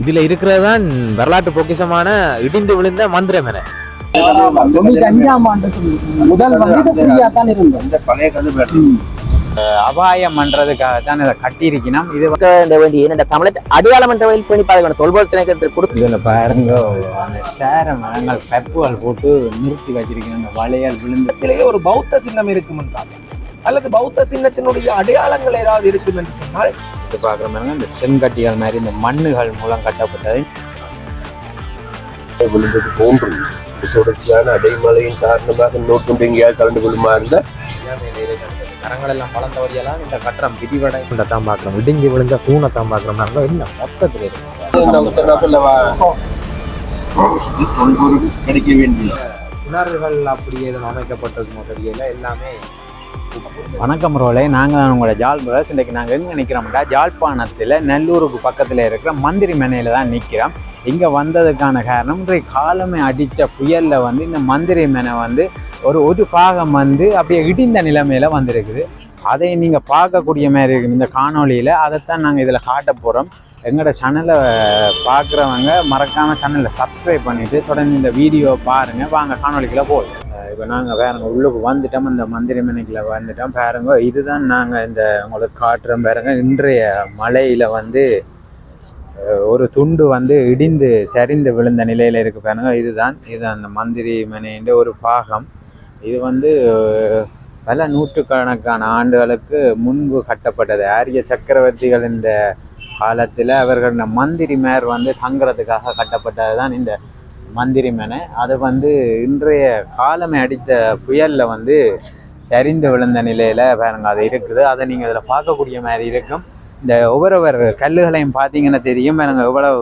இதுல இருக்கிறது தான் வரலாற்று பொக்கிஷமான இடிந்து விழுந்த பழைய கதை அபாயம் பண்றதுக்காக தான் இதை கட்டியிருக்கணும். இது இந்த வேண்டிய என்னோட தமிழை அடையாளம் என்ற வகையில் பண்ணி பாருங்க. தொல்பொருள் திணைக்களத்தில் கொடுத்து. இதுல பாருங்க அந்த சேர மரங்கள் பெப்புகள் போட்டு நிறுத்தி வச்சிருக்கணும். அந்த வளையல் விழுந்து இடத்திலேயே ஒரு பௌத்த சின்னம் இருக்கும் என்றால் அல்லது பௌத்த சின்னத்தினுடைய அடையாளங்கள் ஏதாவது இருக்கும் என்று சொன்னால்? இது பாக்குற மாதிரி இந்த செங்கட்டிகள் மாதிரி இந்த மண்ணுகள் மூலம் கட்டப்பட்டது. விழுந்தது போன்று தொடர்ச்சியான அடைமழையின் காரணமாக நோக்கம் எங்கேயாவது கலந்து கொள்ளுமா இருந்தால் கரங்கள் எல்லாம் வழியெல்லாம் இந்த கட்டடம் விதிவடை தான் பார்க்கிறோம். இடிஞ்சு விழுந்த தூணை தான் பார்க்கிறோம். நாங்கள் என்ன மொத்தத்தில் இருக்கு கிடைக்க வேண்டிய கிணறுகள் அப்படி எதுவும் அமைக்கப்பட்டிருக்குமோ தெரியல. எல்லாமே வணக்கம் ரோலே நாங்கள் தான் உங்களோட ஜால் பிரதர்ஸ் இன்றைக்கு நாங்கள் எங்கே நிற்கிறோம்டா ஜாழ்ப்பாணத்தில் நெல்லூருக்கு பக்கத்தில் இருக்கிற மந்திரி மனையில் தான் நிற்கிறோம். இங்கே வந்ததுக்கான காரணம் இன்றைய காலமே அடித்த புயலில் வந்து இந்த மந்திரி மனை வந்து ஒரு ஒரு பாகம் வந்து அப்படியே இடிந்த நிலைமையில் வந்திருக்குது. அதை நீங்கள் பார்க்கக்கூடிய மாதிரி இருக்குது. இந்த காணொளியில் அதைத்தான் நாங்கள் இதில் காட்ட போகிறோம். எங்களோட சேனலை பார்க்குறவங்க மறக்காமல் சேனலை சப்ஸ்கிரைப் பண்ணிவிட்டு தொடர்ந்து இந்த வீடியோ பாருங்கள் வாங்க காணொளிக்குள்ளே போதும் இப்போ நாங்கள் வேறங்க உள்ளே வந்துட்டோம் இந்த மந்திரி மனைக்குள்ள வந்துட்டோம் பாருங்க. இதுதான் நாங்கள் இந்த உங்களுக்கு காட்டுறோம் பாருங்க. இன்றைய மழையில் வந்து ஒரு துண்டு வந்து இடிந்து சரிந்து விழுந்த நிலையில் இருக்கு பாருங்க. இதுதான் இது அந்த மந்திரி மனைன்ற ஒரு பாகம். இது வந்து பல நூற்றுக்கணக்கான ஆண்டுகளுக்கு முன்பு கட்டப்பட்டது. ஆரிய சக்கரவர்த்திகள் இந்த காலத்தில் அவர்கள் இந்த மந்திரி மேர் வந்து தங்குறதுக்காக கட்டப்பட்டது தான் இந்த மந்திரி மனை அது வந்து இன்றைய காலமே அடித்த புயலில் வந்து சரிந்து விழுந்த நிலையில் பாருங்க அது இருக்குது. அதை நீங்கள் இதில் பார்க்கக்கூடிய மாதிரி இருக்கும். இந்த ஒவ்வொரு கல்லுகளையும் பார்த்தீங்கன்னா தெரியும். பாருங்க எவ்வளவு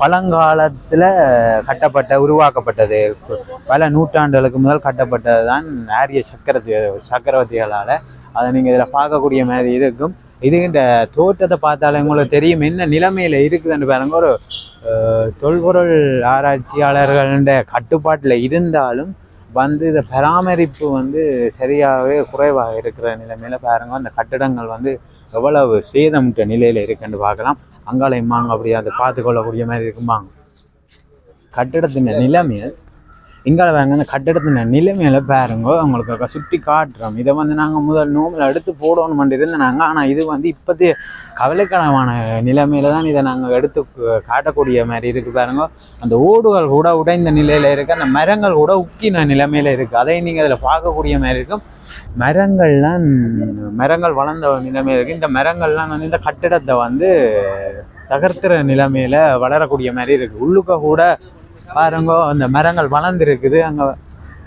பழங்காலத்தில் கட்டப்பட்ட உருவாக்கப்பட்டது. பல நூற்றாண்டுகளுக்கு முதல் கட்டப்பட்டது தான் ஆரிய சக்கரத்து சக்கரவர்த்திகளால். அதை நீங்கள் இதில் பார்க்கக்கூடிய மாதிரி இருக்கும். இது இந்த தோட்டத்தை பார்த்தாலே உங்களுக்கு தெரியும். என்ன நிலைமையில் இருக்குதுன்னு பாருங்க. ஒரு தொல்பொருள் ஆராய்ச்சியாளர்கள கட்டுப்பாட்டில் இருந்தாலும் வந்து இந்த பராமரிப்பு வந்து சரியாகவே குறைவாக இருக்கிற நிலைமையில் பாருங்க. அந்த கட்டிடங்கள் வந்து எவ்வளவு சேதமிட்ட நிலையில் இருக்குன்னு பார்க்கலாம். அங்காளையுமாங்க அப்படி அதை பார்த்து கொள்ளக்கூடிய மாதிரி இருக்குமாங்க. கட்டிடத்தின் நிலைமையை இங்கால வாங்க அந்த கட்டிடத்தின் நிலைமையில பாருங்க உங்களுக்கு சுற்றி காட்டுறோம். இதை வந்து நாங்கள் முதல் நோம்பில் எடுத்து போடணும் இருந்தாங்க ஆனால் இது வந்து இப்போதே கவலைக்கிடமான நிலைமையில தான் இதை நாங்கள் எடுத்து காட்டக்கூடிய மாதிரி இருக்குது பாருங்க. அந்த ஓடுகள் கூட உடைந்த நிலையில் இருக்கு அந்த மரங்கள் கூட உக்கின நிலைமையில் இருக்குது அதை நீங்கள் அதில் பார்க்கக்கூடிய மாதிரி இருக்கும். மரங்கள்லாம் மரங்கள் வளர்ந்த நிலைமையில் இருக்குது இந்த மரங்கள்லாம் வந்து இந்த கட்டிடத்தை வந்து தகர்த்துற நிலைமையில் வளரக்கூடிய மாதிரி இருக்குது உள்ளுக்க கூட பாருங்க அந்த மரங்கள் வளர்ந்துருக்குது. அங்கே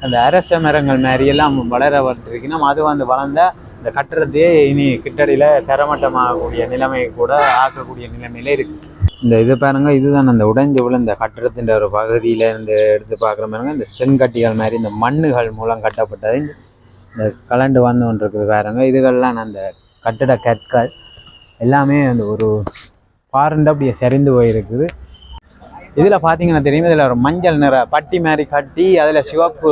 அந்த அரச மரங்கள் மாதிரியெல்லாம் எல்லாம் வளர நம்ம அது வந்து வளர்ந்த இந்த கட்டுறதே இனி கிட்டடியில் தரமட்டமாகக்கூடிய நிலைமை கூட ஆக்கக்கூடிய நிலைமையில இருக்குது இந்த இது பாருங்க இதுதான் அந்த உடைஞ்சு விழுந்த கட்டிடத்தின் ஒரு பகுதியில இருந்து எடுத்து பார்க்குற பாருங்க இந்த செங்கட்டிகள் மாதிரி இந்த மண்ணுகள் மூலம் கட்டப்பட்டது. இந்த- இந்த கலண்டு வந்து ஒன்று இருக்குது பாருங்க. இதுகள்லாம் அந்த கட்டிட கற்கள் எல்லாமே அந்த ஒரு பாருண்டு அப்படியே சரிந்து போயிருக்குது. இதில் பார்த்தீங்கன்னா தெரியும்? இதில் ஒரு மஞ்சள் நிற பட்டி மாதிரி கட்டி அதில் சிவப்பு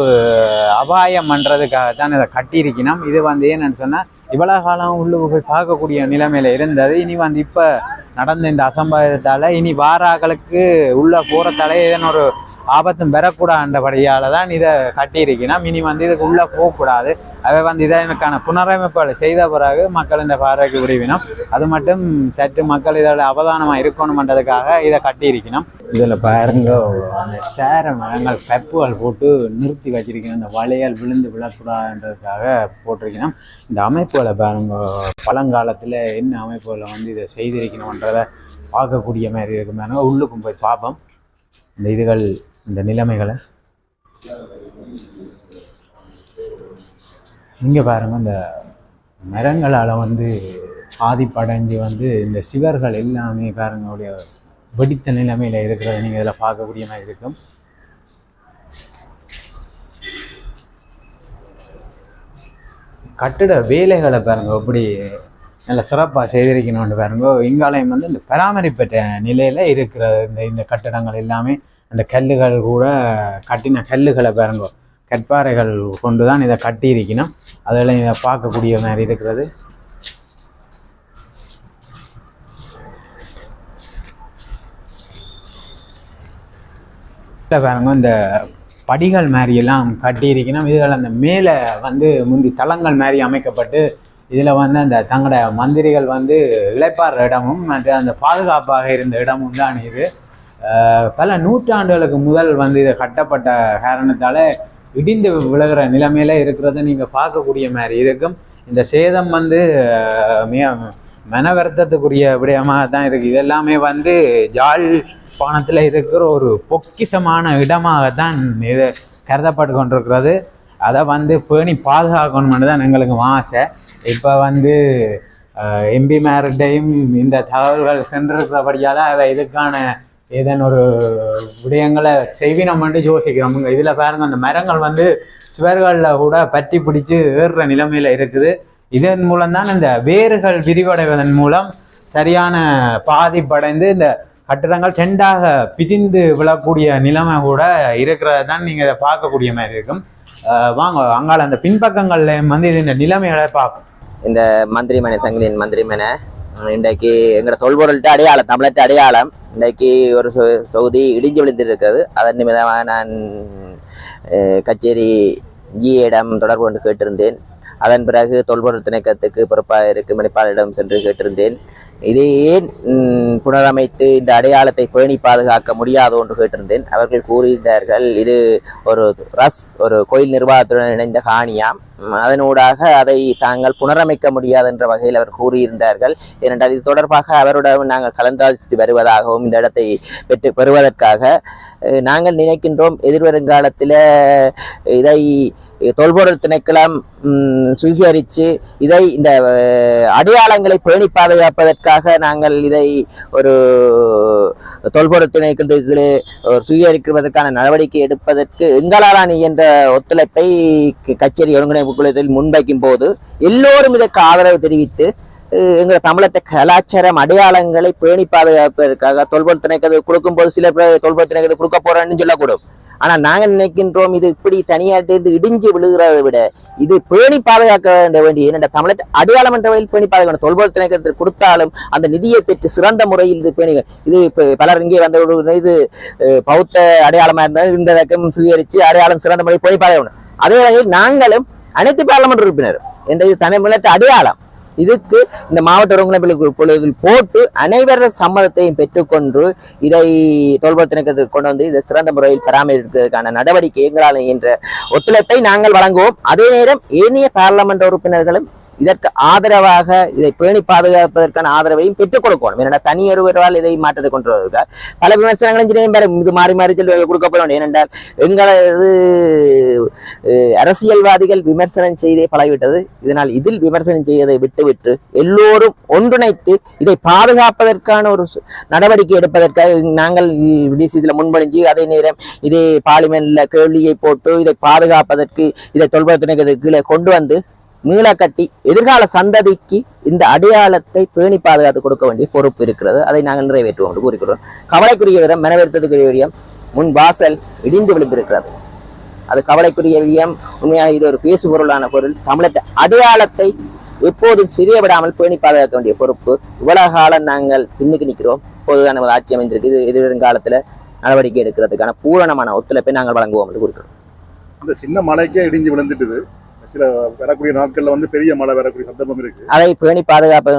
அபாயம் பண்ணுறதுக்காக தான் இதை கட்டியிருக்கணும். இது வந்து என்னன்னு சொன்னால் இவ்வளோ காலம் உள்ளுக்கு போய் பார்க்கக்கூடிய நிலைமையில இருந்தது. இனி வந்து இப்போ நடந்த இந்த அசம்பாவிதத்தால் இனி வாராக்களுக்கு உள்ளே போகிறதால இதன் ஒரு ஆபத்தும் பெறக்கூடாதுன்றபடியால் தான் இதை கட்டியிருக்கணும் இனி வந்து இதுக்கு உள்ளே போகக்கூடாது. அவை வந்து இதை எனக்கான செய்த பிறகு மக்கள் இந்த பார்வைக்கு விடுவினோம் அது மட்டும் சற்று மக்கள் இதோட அவதானமாக இருக்கணுமன்றதுக்காக இதை கட்டியிருக்கணும் இதில் பாருங்க அந்த சேர மரங்கள் பெப்புகள் போட்டு நிறுத்தி வச்சிருக்கணும் இந்த வளையல் விழுந்து விழக்கூடாதுன்றதுக்காக போட்டிருக்கணும் இந்த அமைப்பு அமைப்புகளை பாருங்க பழங்காலத்தில் என்ன அமைப்புகளை வந்து இதை செய்திருக்கணுன்றதை பார்க்கக்கூடிய மாதிரி இருக்கும் பாருங்க உள்ளுக்கும் போய் பார்ப்போம். இந்த இதுகள் இந்த நிலைமைகளை. இங்கே பாருங்க இந்த மரங்களால் வந்து பாதிப்படைஞ்சு வந்து இந்த சிவர்கள் எல்லாமே பாருங்களுடைய வெடித்த நிலைமையில் இருக்கிறத நீங்கள் இதில் பார்க்கக்கூடிய மாதிரி இருக்கும். கட்டிட வேலைகளை பாருங்க எப்படி நல்ல சிறப்பாக செய்திருக்கணும்னு பாருங்க. இங்காலயம் வந்து இந்த பராமரிப்பற்ற நிலையில் இருக்கிற இந்த இந்த கட்டிடங்கள் எல்லாமே அந்த கல்லுகள் கூட கட்டின கல்லுகளை பாருங்க கற்பாறைகள் கொண்டு தான் இதை கட்டியிருக்கணும். அதெல்லாம் இதை பார்க்கக்கூடிய மாதிரி இருக்கிறது. பாருங்க இந்த படிகள் மாதிரியெல்லாம் கட்டியிருக்கணும். இதில் அந்த மேலே வந்து முந்தி தளங்கள் மாதிரி அமைக்கப்பட்டு இதில் வந்து அந்த தங்களோட மந்திரிகள் வந்து இளைப்பாற இடமும் மற்ற அந்த பாதுகாப்பாக இருந்த இடமும் தான் இது. பல நூற்றாண்டுகளுக்கு முதல் வந்து இது கட்டப்பட்ட காரணத்தால் இடிந்து விழுகிற நிலைமையில் இருக்கிறத நீங்கள் பார்க்கக்கூடிய மாதிரி இருக்கும். இந்த சேதம் வந்து மிக மன வருத்தத்துக்குரிய விடயமாக தான் இருக்குது இதெல்லாமே வந்து ஜால் பானத்தில் இருக்கிற ஒரு பொக்கிஷமான தான் இது கருதப்பட்டு கொண்டிருக்கிறது. அதை வந்து பேணி பாதுகாக்கணும்னு தான் எங்களுக்கு ஆசை. இப்போ வந்து எம்பி மேரிட்டையும் இந்த தகவல்கள் சென்றிருக்கிறபடியால் அவை இதுக்கான ஏதேனும் ஒரு விடயங்களை செய்வினோம்னு யோசிக்கிறோம். இதில் பாருங்க அந்த மரங்கள் வந்து சுவர்களில் கூட பற்றி பிடிச்சி ஏறுற நிலைமையில் இருக்குது. இதன் மூலம் தான் இந்த வேர்கள் விரிவடைவதன் மூலம் சரியான பாதிப்படைந்து இந்த கட்டிடங்கள் செண்டாக பிதிந்து விழக்கூடிய நிலைமை கூட இருக்கிறது தான் நீங்கள் பார்க்கக்கூடிய மாதிரி இருக்கும். வாங்க அங்கால அந்த பின்பக்கங்கள்ல வந்து இந்த நிலைமைகளை பார்க்கும் இந்த மந்திரிமனை சங்கிலியின் மந்திரிமனை உம், இன்றைக்கு எங்களோட தொல்பொருள்கிட்ட அடையாளம் தமிழற்ற அடையாளம் இன்றைக்கு ஒரு சொ சொகுதி இடிஞ்சு விழுந்திருக்கிறது. அதன் நிமிதமாக நான் கச்சேரி ஜிஏடம் தொடர்பு கொண்டு கேட்டிருந்தேன். அதன் பிறகு தொல்பொருள் திணைக்கத்துக்கு பொறுப்பாக இருக்கும் மணிப்பாளரிடம் சென்று கேட்டிருந்தேன். இதை ஏன் புனரமைத்து இந்த அடையாளத்தை பேணி பாதுகாக்க முடியாதோ என்று கேட்டிருந்தேன். அவர்கள் கூறியிருந்தார்கள் இது ஒரு ரஸ் ஒரு கோயில் நிர்வாகத்துடன் இணைந்த காணியாம். அதனூடாக அதை தாங்கள் புனரமைக்க முடியாது என்ற வகையில் அவர் கூறியிருந்தார்கள். ஏனென்றால் இது தொடர்பாக அவருடன் நாங்கள் கலந்தாலோசித்து வருவதாகவும் இந்த இடத்தை பெற்று பெறுவதற்காக நாங்கள் நினைக்கின்றோம். எதிர்வருங்காலத்தில் இதை தொல்பொருள் திணைக்களம் ம், சுவீகரித்து இதை இந்த அடையாளங்களை பேணி அதற்காக நாங்கள் இதை ஒரு தொல்பொருள் திணைக்களத்துக்கு ஒரு சுவீகரிப்பதற்கான நடவடிக்கை எடுப்பதற்கு எங்களாலான என்ற ஒத்துழைப்பை கச்சேரி ஒருங்கிணைப்பு குழுவில் முன்வைக்கும் போது எல்லோரும் இதற்கு ஆதரவு தெரிவித்து அஹ், எங்கள் தமிழற்ற கலாச்சாரம் அடையாளங்களை பேணி பாதுகாப்பதற்காக தொல்பொருள் திணைக்கிறது கொடுக்கும்போது சில பேர் தொல்பொருள் திணைக்கிறது கொடுக்க போறேன்னு சொல்லக்கூடும். ஆனால் நாங்கள் நினைக்கின்றோம் இது இப்படி தனியாட்டிருந்து இடிஞ்சு விழுகிறதை விட இது பேணி பாதுகாக்க வேண்ட. வேண்டிய என்னென்ன தமிழர் அடையாளம் என்ற வகையில் பேணி பாதுகாக்கணும் தொல்பொருள் திணைக்களத்தில் கொடுத்தாலும் அந்த நிதியை பெற்று சிறந்த முறையில் இது பேணி இது பலர் இங்கே வந்த ஒரு இது பௌத்த அடையாளமாக இருந்தால் இந்த ரகம் சுவீகரித்து அடையாளம் சிறந்த முறையில் பேணி பாதுகாக்கணும் அதே வகையில் நாங்களும் அனைத்து பாராளுமன்ற உறுப்பினரும் என்ற இது தமிழற்ற அடையாளம். இதுக்கு இந்த மாவட்ட ஒருங்கிணைப்பு குழுவில் போட்டு அனைவரது சம்மதத்தையும் பெற்றுக்கொண்டு இதை தொல்பொருள் கொண்டு வந்து இதை சிறந்த முறையில் பராமரிப்பதற்கான நடவடிக்கை எங்களால் என்ற ஒத்துழைப்பை நாங்கள் வழங்குவோம். அதே நேரம் ஏனைய பாராளுமன்ற உறுப்பினர்களும் இதற்கு ஆதரவாக இதை பேணி பாதுகாப்பதற்கான ஆதரவையும் பெற்றுக் கொடுக்கணும். ஏனென்றால் தனியொருவரால் இதை மாற்றத்தை கொண்டு வருவதற்காக பல விமர்சனங்களும் சின்ன பேர் இது மாறி மாறி சொல்லி கொடுக்கப்பட வேண்டும் ஏனென்றால் எங்களது அரசியல்வாதிகள் விமர்சனம் செய்தே பழகிவிட்டது. இதனால் இதில் விமர்சனம் செய்வதை விட்டுவிட்டு எல்லோரும் ஒன்றிணைத்து இதை பாதுகாப்பதற்கான ஒரு சு- நடவடிக்கை எடுப்பதற்காக நாங்கள் டிசிசியில் முன்மொழிஞ்சு அதே நேரம் இதே பார்லிமெண்ட்ல கேள்வியை போட்டு இதை பாதுகாப்பதற்கு இதை தொல்பொருள் கீழே கொண்டு வந்து மீள கட்டி எதிர்கால சந்ததிக்கு இந்த அடையாளத்தை பேணி பாதுகாத்து கொடுக்க வேண்டிய பொறுப்பு இருக்கிறது. அதை நாங்கள் நிறைவேற்றுவோம் என்று கூறுகிறோம் கவலைக்குரிய விடம் மனவருத்தத்துக்குரிய விடயம் முன் வாசல் இடிந்து விழுந்திருக்கிறது. அது கவலைக்குரிய விடயம் உண்மையாக இது ஒரு பேசு பொருளான பொருள். தமிழற்ற அடையாளத்தை எப்போதும் சிறிய விடாமல் பேணி பாதுகாக்க வேண்டிய பொறுப்பு. இவ்வளவு காலம் நாங்கள் பின்னுக்கு நிற்கிறோம். இப்போதுதான் நமது ஆட்சி அமைந்திருக்கு இது எதிர்காலத்தில் நடவடிக்கை எடுக்கிறதுக்கான பூரணமான ஒத்துழைப்பை நாங்கள் வழங்குவோம் என்று கூறுகிறோம் அந்த சின்ன மலைக்கே இடிஞ்சு விழுந்துட்டுது. சில வரக்கூடிய நாட்கள்ல வந்து பெரிய மழை வரக்கூடிய சந்தர்ப்பம் இருக்கு. அதை பேணி பாதுகாப்பு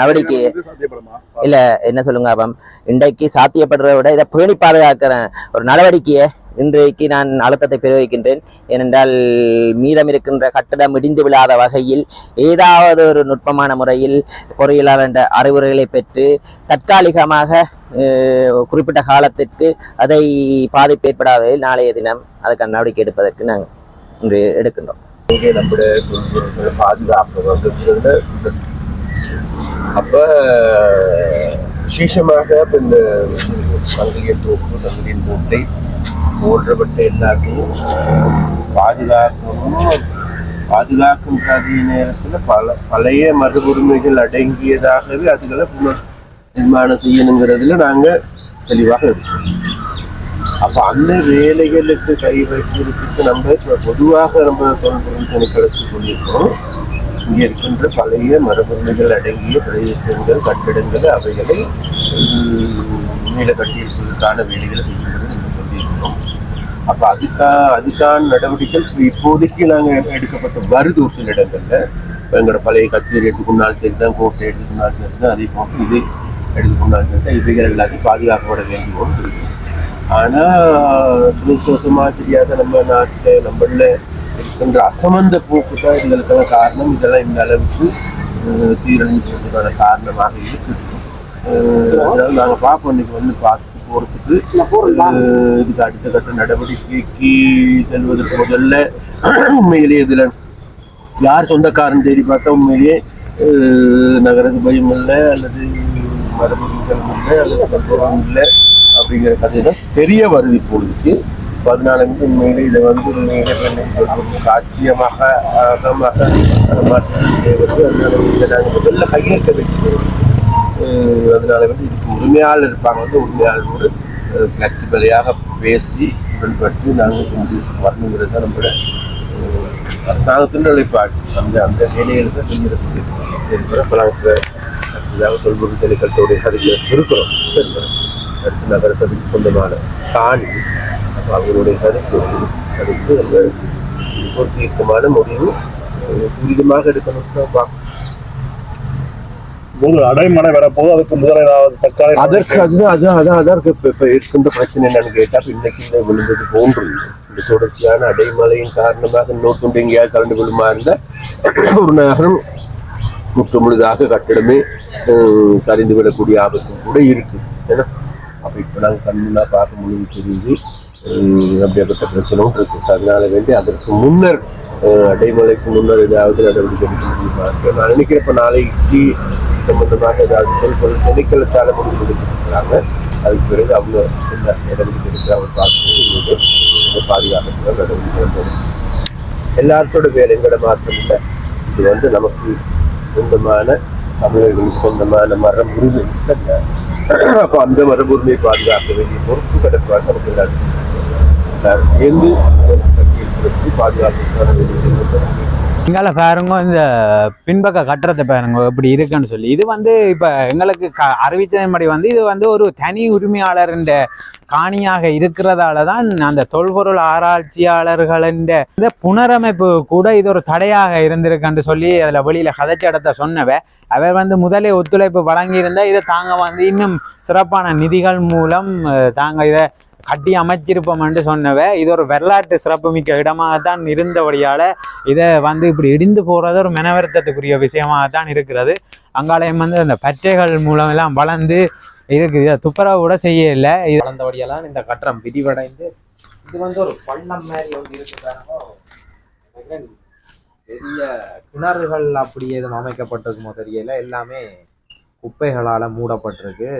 நடவடிக்கை சாத்தியப்படுமா? என்ன சொல்லுங்க அப்பம். இன்றைக்கு சாத்தியப்படுறதை விட இதை பேணி பாதுகாக்கிற ஒரு நடவடிக்கையை இன்றைக்கு நான் அழுத்தத்தை பிரயோகிக்கின்றேன் ஏனென்றால் மீதம் இருக்கின்ற கட்டடம் இடிந்து விழாத வகையில் ஏதாவது ஒரு நுட்பமான முறையில் பொறியியலாளர் என்ற அறிவுரைகளை பெற்று தற்காலிகமாக குறிப்பிட்ட காலத்திற்கு அதை பாதிப்பு ஏற்படாத நாளைய தினம் அதுக்கான நடவடிக்கை எடுப்பதற்கு நாங்கள் இன்று எடுக்கின்றோம். இங்கே நம்முடைய தொல்பொருட்களை பாதுகாப்பு வந்ததுல அப்ப விசேஷமாக இந்த சங்கிலியன் தோப்பு சங்கிலியன் தோட்டை போன்றப்பட்ட எல்லாத்தையும் பாதுகாக்கணும். பாதுகாக்கும் அதே நேரத்துல பல பழைய மத உரிமைகள் அடங்கியதாகவே அதுகளை புனர் நிர்மாணம் செய்யணுங்கிறதுல நாங்க தெளிவாக இருக்கோம். அப்போ அந்த வேலைகளுக்கு கை வைக்கிறதுக்கு நம்ம இப்போ பொதுவாக நம்ம தொல்பொருள் திணைக்களத்தில் சொல்லியிருக்கோம். இங்கே இருக்கின்ற பழைய மரபுரிமைகள் அடங்கிய பிரதேசங்கள் கட்டிடங்கள் அவைகளை உம், மீள கட்டியிருப்பதற்கான வேலைகளை செய்யும்படி நம்ம சொல்லியிருக்கோம் சொல்லியிருக்கிறோம். அப்போ அதுக்கா அதுக்கான நடவடிக்கைகள் இப்போதைக்கு நாங்கள் எடுக்கப்பட்ட வருது ஒரு சில இடங்களில் எங்களோட பழைய கச்சேரி எடுத்துக்கொண்டாலும் சரி தான் கோட்டை எடுத்துக்கொண்டாலும் சரி தான் அதே போன்று இது எடுத்துக்கொண்டாலும் சரி தான் இவைகள் எல்லாத்தையும் பாதுகாக்கப்பட வேண்டிய ஒன்று இருக்கு ஆனா துணிசோசமா தெரியாத நம்ம நாட்டுல நம்மள இருக்கின்ற அசமந்த போக்கு தான் இதுகளுக்கான காரணம். இதெல்லாம் இந்த அளவுக்கு சீரழிஞ்சதுக்கான காரணமாக இருக்கு. அஹ், அதனால நாங்க பார்ப்போம். இன்னைக்கு வந்து பார்த்துட்டு போறதுக்கு. அஹ், இதுக்கு அடுத்த கட்ட நடவடிக்கைக்கு செல்வதற்கு முதல்ல உண்மையிலேயே இதுல யார் சொந்தக்காரன் தேடி பார்த்தா உண்மையிலேயே அஹ், நகரத்து பயம் இல்லை அல்லது மரபுகள் இல்லை அல்லது சம்பவம் இல்லை அப்படிங்கிற கதை தான் தெரிய வருது இப்பொழுதுக்கு பதினாலு மேலே இதை வந்து உண்மையிலே பெண்ணை சொல்வது அகமாக மாற்ற அதனால இதை நாங்கள் முதல்ல கையெழுத்த வைக்கிறோம் அதனால வந்து இதுக்கு உரிமையாளர் இருப்பாங்க. வந்து உரிமையாளரோடு ஃப்ளெக்சிபிளையாக பேசி உடன்பட்டு நாங்கள் கொண்டு வரணுங்கிறது தான் நம்மளோட அஹ், அரசாங்கத்தின் நிலைப்பாடு. அந்த அந்த வேலைகளை தான் செஞ்சிருக்கு இப்போ நாங்கள் இதாக சொல்வது தெளிக்கட்டோடைய கருத்தில் இருக்கிறோம் சரி அடுத்து நகரசபைக்கு சொந்தமான காணி அவங்களுடைய கருத்து கருத்து அந்த ஒரு தீர்க்கமான முடிவு துரிதமாக எடுக்கணும் பார்க்கணும் ஒரு அடைமழை வரப்போது அதுக்கு முதல் ஏதாவது அதற்கு அதுதான் அதான் அதான் அதற்கு இப்ப இப்ப இருக்கின்ற பிரச்சனை என்னன்னு கேட்டா இப்ப இன்னைக்கு இந்த விழுந்தது போன்று. இந்த தொடர்ச்சியான அடைமழையின் காரணமாக இன்னொருத்துண்டு எங்கேயாவது கலந்து விழுமா இருந்த ஒரு நகரம் முற்று முழுதாக கட்டிடமே சரிந்து விடக்கூடிய ஆபத்தும் கூட இருக்கு. ஏன்னா அப்போ இப்போ நாங்கள் கண்ணுனா பார்க்க முடியுது தெரியுது. அஹ், அப்படியாப்பட்ட பிரச்சனையும் இருக்கு. அதனால வேண்டி அதற்கு முன்னர் அடைமலைக்கு முன்னர் ஏதாவது நடவடிக்கை எடுக்க முடியுமா? நான் நினைக்கிறப்ப நாளைக்கு சம்பந்தமாக ஏதாவது சொல் சொல் திணைக்களத்தால முடிவு எடுக்கிறாங்க அதுக்கு பிறகு அவங்க என்ன நடவடிக்கை எடுத்து அவர் பார்த்து பாதுகாப்பு நடவடிக்கை எல்லாத்தோட வேலை எங்கட மாற்றம் இல்லை. இது வந்து நமக்கு சொந்தமான தமிழர்களுக்கு சொந்தமான மரம் உரிமை அப்போ அந்த மரபு உரிமையை பாதுகாக்க வேண்டிய பொறுப்பு கிடப்பாடு நமக்கு எல்லாரும் சேர்ந்து பாதுகாப்பு எங்களை பாருங்க இந்த பின்பக்க கட்டுறதை பாருங்க இப்படி இருக்குன்னு சொல்லி. இது வந்து இப்போ எங்களுக்கு க அறிவித்ததன்படி வந்து இது வந்து ஒரு தனி உரிமையாளர்ன்ற காணியாக இருக்கிறதால தான் அந்த தொல்பொருள் ஆராய்ச்சியாளர்களின் இந்த புனரமைப்பு கூட இது ஒரு தடையாக இருந்திருக்குன்னு சொல்லி அதில் வெளியில் கதைச்சடத்தை இடத்த சொன்னவ அவர் வந்து முதலே ஒத்துழைப்பு வழங்கியிருந்தால் இதை தாங்க வந்து இன்னும் சிறப்பான நிதிகள் மூலம் தாங்க இதை கட்டி அமைச்சிருப்போம் என்று சொன்னவ இது ஒரு வரலாற்று சிறப்புமிக்க இடமாகத்தான் இருந்தபடியால் இதை வந்து இப்படி இடிந்து போகிறது ஒரு மனவருத்தத்துக்குரிய விஷயமாகத்தான் இருக்கிறது. அங்காலயம் வந்து அந்த பற்றைகள் மூலம் எல்லாம் வளர்ந்து இருக்குது. இதை துப்புரவு கூட செய்யலை. இது வளர்ந்தபடியெல்லாம் இந்த கட்டடம் விரிவடைந்து இது வந்து ஒரு பள்ளம் மாதிரி வந்து இருக்கு பெரிய கிணறுகள் அப்படி எதுவும் அமைக்கப்பட்டிருக்குமோ தெரியல. எல்லாமே குப்பைகளால மூடப்பட்டிருக்கு.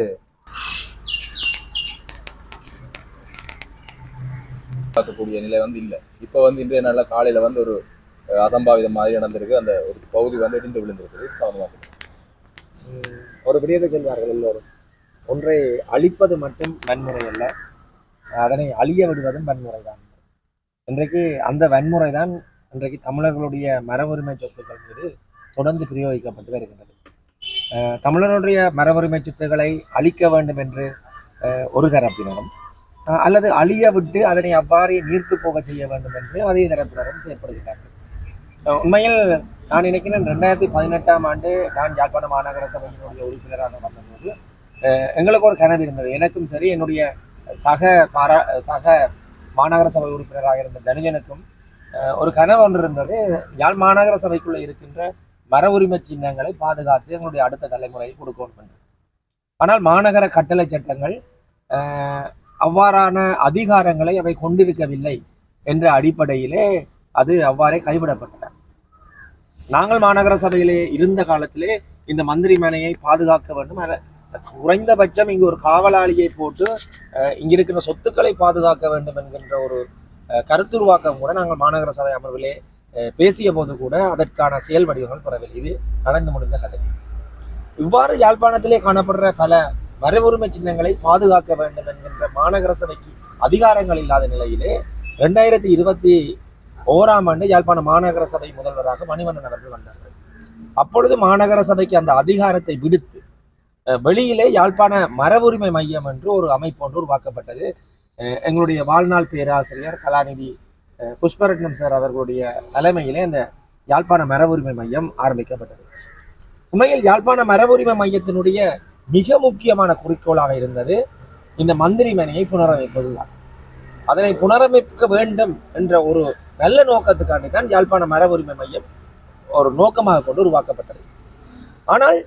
பார்க்கக்கூடிய நிலை வந்து இல்லை. இப்போ வந்து இன்றைய நாளில் காலையில் வந்து ஒரு அஹ், அசம்பாவிதம் மாதிரி நடந்திருக்கு. அந்த ஒரு பகுதி வந்து இடிந்து விழுந்திருக்குது. சம்பந்தமாக உம், ஒரு விடயத்தை சொல்வார்கள் எல்லோரும் ஒன்றை அழிப்பது மட்டும் வன்முறை அல்ல அதனை அழிய விடுவதும் வன்முறை தான். இன்றைக்கு அந்த வன்முறை தான் இன்றைக்கு தமிழர்களுடைய மரபுரிமை சொத்துக்கள் மீது தொடர்ந்து பிரயோகிக்கப்பட்டு வருகின்றது. தமிழருடைய மரபுரிமை சொத்துக்களை அழிக்க வேண்டும் என்று அஹ், ஒரு தரப்பினரும் அல்லது அழிய விட்டு அதனை அவ்வாறே நீர்த்து போக செய்ய வேண்டும் என்று அதே தரப்பினரும் செயற்படுகிறார்கள். உண்மையில் நான் நினைக்கிறேன் ரெண்டாயிரத்தி பதினெட்டாம் ஆண்டு நான் யாழ்ப்பாண மாநகர சபையினுடைய உறுப்பினராக வந்தபோது எங்களுக்கு ஒரு கனவு இருந்தது. எனக்கும் சரி என்னுடைய சக பாரா சக மாநகர சபை உறுப்பினராக இருந்த தனுஜனுக்கும் ஒரு கனவு ஒன்று இருந்தது. யாழ் மாநகர சபைக்குள்ளே இருக்கின்ற மர உரிமை சின்னங்களை பாதுகாத்து எங்களுடைய அடுத்த தலைமுறையை கொடுக்கணும் என்று. ஆனால் மாநகர கட்டளை சட்டங்கள் அவ்வாறான அதிகாரங்களை அவை கொண்டிருக்கவில்லை என்ற அடிப்படையிலே அது அவ்வாறே கைவிடப்பட்டன. நாங்கள் மாநகர சபையிலே இருந்த காலத்திலே இந்த மந்திரி மனையை பாதுகாக்க வேண்டும் குறைந்தபட்சம் இங்கு ஒரு காவலாளியை போட்டு இங்கிருக்கிற சொத்துக்களை பாதுகாக்க வேண்டும் என்கின்ற ஒரு அஹ், கருத்துருவாக்கம் கூட நாங்கள் மாநகர சபை அமர்விலே பேசிய போது கூட அதற்கான செயல் வடிவங்கள் பெறவில்லை. இது நடந்து முடிந்த கதை. இவ்வாறு யாழ்ப்பாணத்திலே காணப்படுற பல மரபுரிமை சின்னங்களை பாதுகாக்க வேண்டும் என்கின்ற மாநகர சபைக்கு அதிகாரங்கள் இல்லாத நிலையிலே ரெண்டாயிரத்தி இருபத்தி ஓராம் ஆண்டு யாழ்ப்பாண மாநகர சபை முதல்வராக மணிவண்ணன் அவர்கள் வந்தார்கள் அப்பொழுது மாநகர சபைக்கு அந்த அதிகாரத்தை விடுத்து அஹ், வெளியிலே யாழ்ப்பாண மரபுரிமை மையம் என்று ஒரு அமைப்பு ஒன்று உருவாக்கப்பட்டது. அஹ், எங்களுடைய வாழ்நாள் பேராசிரியர் கலாநிதி அஹ், புஷ்பரட்னம் சார் அவர்களுடைய தலைமையிலே அந்த யாழ்ப்பாண மரபுரிமை மையம் ஆரம்பிக்கப்பட்டது. உண்மையில் யாழ்ப்பாண மரபுரிமை மையத்தினுடைய மிக முக்கியமான குறிக்கோளாக இருந்தது இந்த மந்திரி மனையை புனரமைப்பதுதான். அதனை புனரமைக்க வேண்டும் என்ற ஒரு நல்ல நோக்கத்துக்காண்டி தான் யாழ்ப்பாண மர உரிமை மையம் ஒரு நோக்கமாக கொண்டு உருவாக்கப்பட்டது. ஆனால்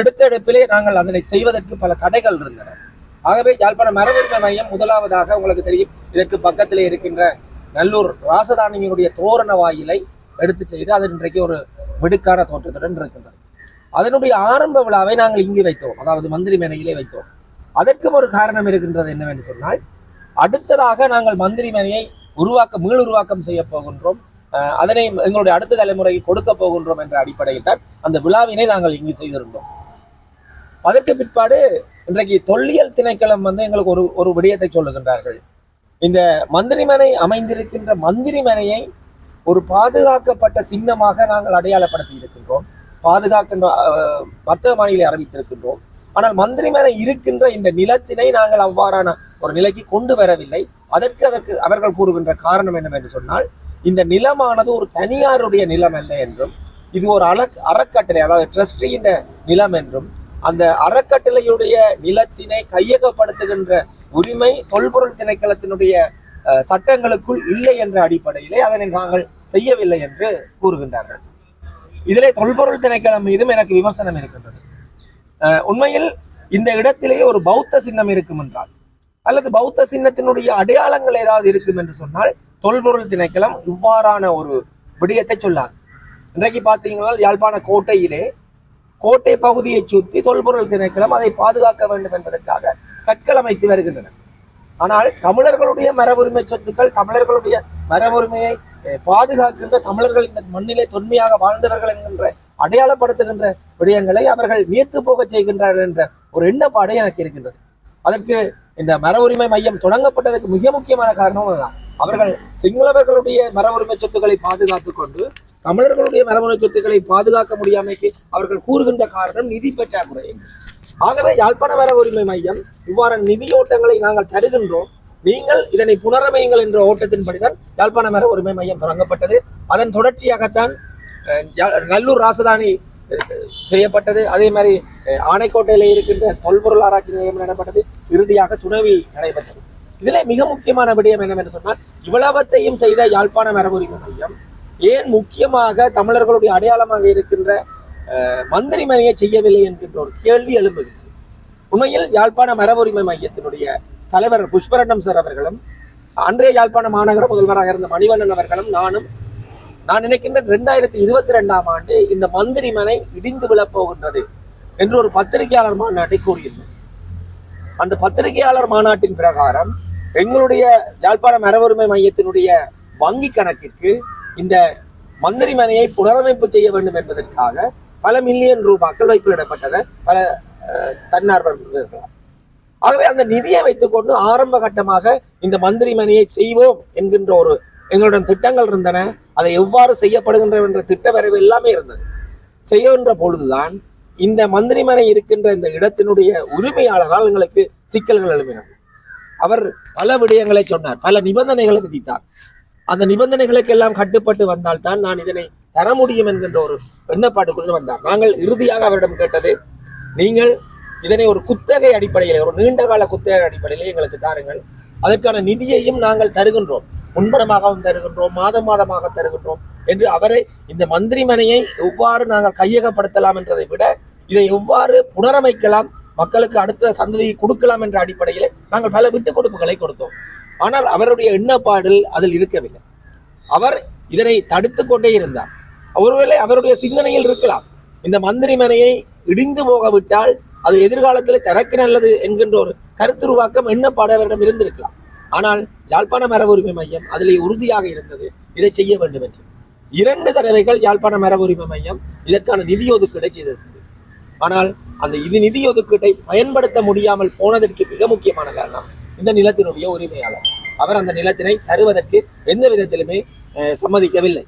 எடுத்த எடுப்பிலே நாங்கள் அதனை செய்வதற்கு பல தடைகள் இருந்தன. ஆகவே யாழ்ப்பாண மர உரிமை மையம் முதலாவதாக உங்களுக்கு தெரியும். இதற்கு பக்கத்திலே இருக்கின்ற நல்லூர் ராசதானியினுடைய தோரண வாயிலை எடுத்து செய்து அது இன்றைக்கு ஒரு மிடுக்கான தோற்றத்துடன் இருக்கின்றது. அதனுடைய ஆரம்ப விழாவை நாங்கள் இங்கு வைத்தோம். அதாவது மந்திரி மேனையிலே வைத்தோம். அதற்கும் ஒரு காரணம் இருக்கின்றது என்னவென்று சொன்னால் அடுத்ததாக நாங்கள் மந்திரி மேனையை உருவாக்க மீள் உருவாக்கம் செய்ய போகின்றோம். அதனை எங்களுடைய அடுத்த தலைமுறைக்கு கொடுக்க போகின்றோம் என்ற அடிப்படையில் தான் அந்த விழாவினை நாங்கள் இங்கு செய்திருந்தோம். அதற்கு பிற்பாடு இன்றைக்கு தொல்லியல் திணைக்களம் வந்து எங்களுக்கு ஒரு ஒரு விடயத்தை சொல்லுகின்றார்கள். இந்த மந்திரிமனை அமைந்திருக்கின்ற மந்திரிமனையை ஒரு பாதுகாக்கப்பட்ட சின்னமாக நாங்கள் அடையாளப்படுத்தி இருக்கின்றோம். பாதுகாக்கின்ற வர்த்தக மாநிலை அறிவித்திருக்கின்றோம் ஆனால் மந்திரி மேல இருக்கின்ற இந்த நிலத்தினை நாங்கள் அவ்வாறான ஒரு நிலைக்கு கொண்டு வரவில்லை. அதற்கு அதற்கு அவர்கள் கூறுகின்ற காரணம் என்னவென்று சொன்னால் இந்த நிலமானது ஒரு தனியாருடைய நிலம் அல்ல என்றும் இது ஒரு அற அறக்கட்டளை அதாவது ட்ரஸ்டியின் நிலம் என்றும் அந்த அறக்கட்டளையுடைய நிலத்தினை கையகப்படுத்துகின்ற உரிமை தொல்பொருள் திணைக்களத்தினுடைய அஹ், சட்டங்களுக்குள் இல்லை என்ற அடிப்படையிலே அதனை நாங்கள் செய்யவில்லை என்று கூறுகின்றார்கள். இதிலே தொல்பொருள் திணைக்களம் மீதும் எனக்கு விமர்சனம் இருக்கின்றது. உண்மையில் இந்த இடத்திலேயே ஒரு பௌத்த சின்னம் இருக்கும் என்றால் அல்லது பௌத்த சின்னத்தினுடைய அடையாளங்கள் ஏதாவது இருக்கும் என்று சொன்னால் தொல்பொருள் திணைக்களம் இவ்வாறான ஒரு விடயத்தை சொல்லாது. இன்றைக்கு பார்த்தீங்கன்னா யாழ்ப்பாண கோட்டையிலே கோட்டை பகுதியை சுற்றி தொல்பொருள் திணைக்களம் அதை பாதுகாக்க வேண்டும் என்பதற்காக கற்கள் அமைத்து வருகின்றன. ஆனால் தமிழர்களுடைய மரபுரிமை சொத்துக்கள் தமிழர்களுடைய மரபுரிமையை பாதுகாக்கின்ற தமிழர்கள் இந்த மண்ணிலே தொன்மையாக வாழ்ந்தவர்கள் என்கின்ற அடையாளப்படுத்துகின்ற விடயங்களை அவர்கள் நீர்த்து போக செய்கின்றார்கள் என்ற ஒரு எண்ணப்பாடு எனக்கு இருக்கின்றது. அதற்கு இந்த மர உரிமை மையம் தொடங்கப்பட்டதற்கு மிக முக்கியமான காரணம் அதுதான். அவர்கள் சிங்களவர்களுடைய மர உரிமை சொத்துக்களை பாதுகாத்துக் கொண்டு தமிழர்களுடைய மரபணு சொத்துக்களை பாதுகாக்க முடியாமைக்கு அவர்கள் கூறுகின்ற காரணம் நிதி பற்றாக்குறை. ஆகவே யாழ்ப்பாண மர உரிமை மையம் இவ்வாறான நிதியோட்டங்களை நாங்கள் தருகின்றோம். நீங்கள் இதனை புனரமையுங்கள் என்ற ஓட்டத்தின்படிதான் யாழ்ப்பாண மர உரிமை மையம் தொடங்கப்பட்டது. அதன் தொடர்ச்சியாகத்தான் நல்லூர் ராசதானி செய்யப்பட்டது. அதே மாதிரி அஹ், ஆனைக்கோட்டையில இருக்கின்ற தொல்பொருள் ஆராய்ச்சி நிலையம் நடப்பட்டது. இறுதியாக துணவி நடைபெற்றது. இதுல மிக முக்கியமான விடயம் என்னவென்று சொன்னால் இவ்வளவத்தையும் செய்த யாழ்ப்பாண மரபுரிமை மையம் ஏன் முக்கியமாக தமிழர்களுடைய அடையாளமாக இருக்கின்ற மந்திரி மனையை செய்யவில்லை என்கின்ற ஒரு கேள்வி எழும்புகிறது. உண்மையில் யாழ்ப்பாண மரபுரிமை மையத்தினுடைய தலைவர் புஷ்பரட்னம் சார் அவர்களும் அன்றைய யாழ்ப்பாண மாநகர முதல்வராக இருந்த மணிவண்ணன் அவர்களும் நானும் நான் நினைக்கின்றேன் ரெண்டாயிரத்தி இருபத்தி ரெண்டாம் ஆண்டு இந்த மந்திரி மனை இடிந்து விழப் போகின்றது என்று ஒரு பத்திரிகையாளர் மாநாட்டை கூறியிருந்தோம். அந்த பத்திரிகையாளர் மாநாட்டின் பிரகாரம் எங்களுடைய யாழ்ப்பாண மரபுரிமை மையத்தினுடைய வங்கி கணக்கிற்கு இந்த மந்திரி மனையை புனரமைப்பு செய்ய வேண்டும் என்பதற்காக பல மில்லியன் ரூபாக்கள் வைப்பிடப்பட்டன பல தன்னார்வர்கள் தன்னார்வலர்களால். ஆகவே அந்த நிதியை வைத்துக்கொண்டு ஆரம்ப கட்டமாக இந்த மந்திரிமனையை செய்வோம் என்கின்ற ஒரு எங்களுடன் திட்டங்கள் இருந்தன. அதை எவ்வாறு செய்யப்படுகின்ற என்ற திட்ட வரைவு எல்லாமே இருந்தது. செய்கின்ற பொழுதுதான் இந்த மந்திரிமனை இருக்கின்ற இந்த இடத்தினுடைய உரிமையாளரால் எங்களுக்கு சிக்கல்கள் எழுப்பினார் அவர் பல விடயங்களை சொன்னார் பல நிபந்தனைகளை விதித்தார் அந்த நிபந்தனைகளுக்கு எல்லாம் கட்டுப்பட்டு வந்தால்தான் நான் இதனை தர முடியும் என்கின்ற ஒரு எண்ணப்பாட்டுக்குள்ள வந்தார். நாங்கள் இறுதியாக அவரிடம் கேட்டது நீங்கள் இதனை ஒரு குத்தகை அடிப்படையில் ஒரு நீண்ட கால குத்தகை அடிப்படையில் எங்களுக்கு தாருங்கள். அதற்கான நிதியையும் நாங்கள் தருகின்றோம். முன்பணமாகவும் தருகின்றோம் மாதம் மாதமாக தருகின்றோம் என்று அவரை இந்த மந்திரி மனையை எவ்வாறு நாங்கள் கையகப்படுத்தலாம் என்றதை விட இதை எவ்வாறு புனரமைக்கலாம் மக்களுக்கு அடுத்த சந்ததியை கொடுக்கலாம் என்ற அடிப்படையில் நாங்கள் பல விட்டுக் கொடுப்புகளை கொடுத்தோம். ஆனால் அவருடைய எண்ணப்பாடில் அதில் இருக்கவில்லை. அவர் இதனை தடுத்து கொண்டே இருந்தார். ஒருவேளை அவருடைய சிந்தனையில் இருக்கலாம். இந்த மந்திரி மனையை இடிந்து போகவிட்டால் அது எதிர்காலத்தில் தனக்கு நல்லது என்கின்ற ஒரு கருத்துருவாக்கம் எண்ணப்பாடு அவரிடம் இருந்திருக்கலாம். ஆனால் யாழ்ப்பாண மரபு உரிமை மையம் அதிலே உறுதியாக இருந்தது. இதை செய்ய வேண்டும் என்று இரண்டு தடவைகள் யாழ்ப்பாண மரபு உரிமை மையம் இதற்கான நிதி ஒதுக்கீடை செய்திருந்தது. ஆனால் அந்த இது நிதி ஒதுக்கீட்டை பயன்படுத்த முடியாமல் போனதற்கு மிக முக்கியமான காரணம் இந்த நிலத்தினுடைய உரிமையாளர். அவர் அந்த நிலத்தினை தருவதற்கு எந்த விதத்திலுமே அஹ், சம்மதிக்கவில்லை.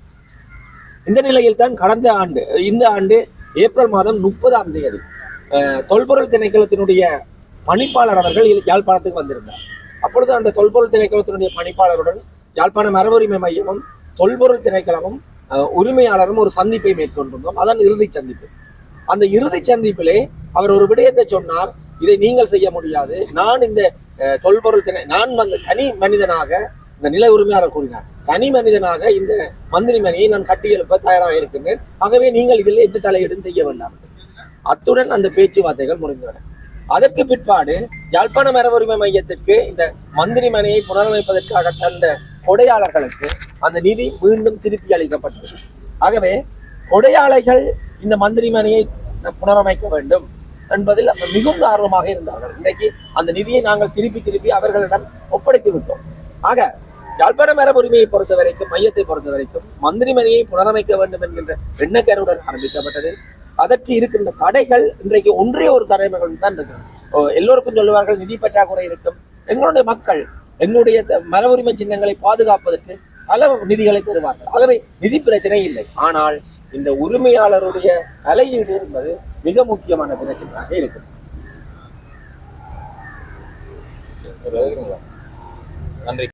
இந்த நிலையில் தான் கடந்த ஆண்டு இந்த ஆண்டு ஏப்ரல் மாதம் முப்பதாம் தேதி தொல்பொருள் திணைக்களத்தினுடைய பணிப்பாளர் அவர்கள் யாழ்ப்பாணத்துக்கு வந்திருந்தார். அப்பொழுது அந்த தொல்பொருள் திணைக்களத்தினுடைய பணிப்பாளருடன் யாழ்ப்பாண மரபுரிமை மையமும் தொல்பொருள் திணைக்களமும் உரிமையாளரும் ஒரு சந்திப்பை மேற்கொண்டிருந்தோம். அதான் இறுதி சந்திப்பு. அந்த இறுதி சந்திப்பிலே அவர் ஒரு விடயத்தை சொன்னார். இதை நீங்கள் செய்ய முடியாது. நான் இந்த தொல்பொருள் திணை நான் வந்து தனி மனிதனாக இந்த நில உரிமையாளர் கூறினார். தனி மனிதனாக இந்த மந்திரி மணியை நான் கட்டியெழுப்ப தயாராக இருக்கின்றேன். ஆகவே நீங்கள் இதில் எந்த தலையீடும் செய்ய வேண்டாம். அத்துடன் அந்த பேச்சுவார்த்தைகள் முடிந்தன அதற்கு பிற்பாடு யாழ்ப்பாண மரபுரிமை மையத்திற்கு இந்த மந்திரி மனையை புனரமைப்பதற்காக தந்த கொடையாளர்களுக்கு அந்த நிதி மீண்டும் திருப்பி அளிக்கப்பட்டது. ஆகவே கொடையாளைகள் இந்த மந்திரி மனையை புனரமைக்க வேண்டும் என்பதில் மிகுந்த ஆர்வமாக இருந்தார்கள். இன்றைக்கு அந்த நிதியை நாங்கள் திருப்பி திருப்பி அவர்களிடம் ஒப்படைத்து விட்டோம். ஆக யாழ்ப்பாண மரபுரிமையை பொறுத்த வரைக்கும் மையத்தை பொறுத்த வரைக்கும் மந்திரிமனையை புனரமைக்க வேண்டும் என்கின்ற எண்ணக்கருடன் ஆரம்பிக்கப்பட்டது. அதற்கு இருக்கின்ற தடைகள் இன்றைக்கு ஒன்றே ஒரு தடைகள் தான் இருக்கிறது. எல்லோருக்கும் சொல்லுவார்கள் நிதி பற்றாக்குறை இருக்கும். எங்களுடைய மக்கள் எங்களுடைய மரபு மர உரிமை சின்னங்களை பாதுகாப்பதற்கு பல நிதிகளை தருவார்கள். ஆகவே நிதி பிரச்சனை இல்லை. ஆனால் இந்த உரிமையாளருடைய தலையீடு என்பது மிக முக்கியமான பிரச்சனையாக இருக்குது நன்றி.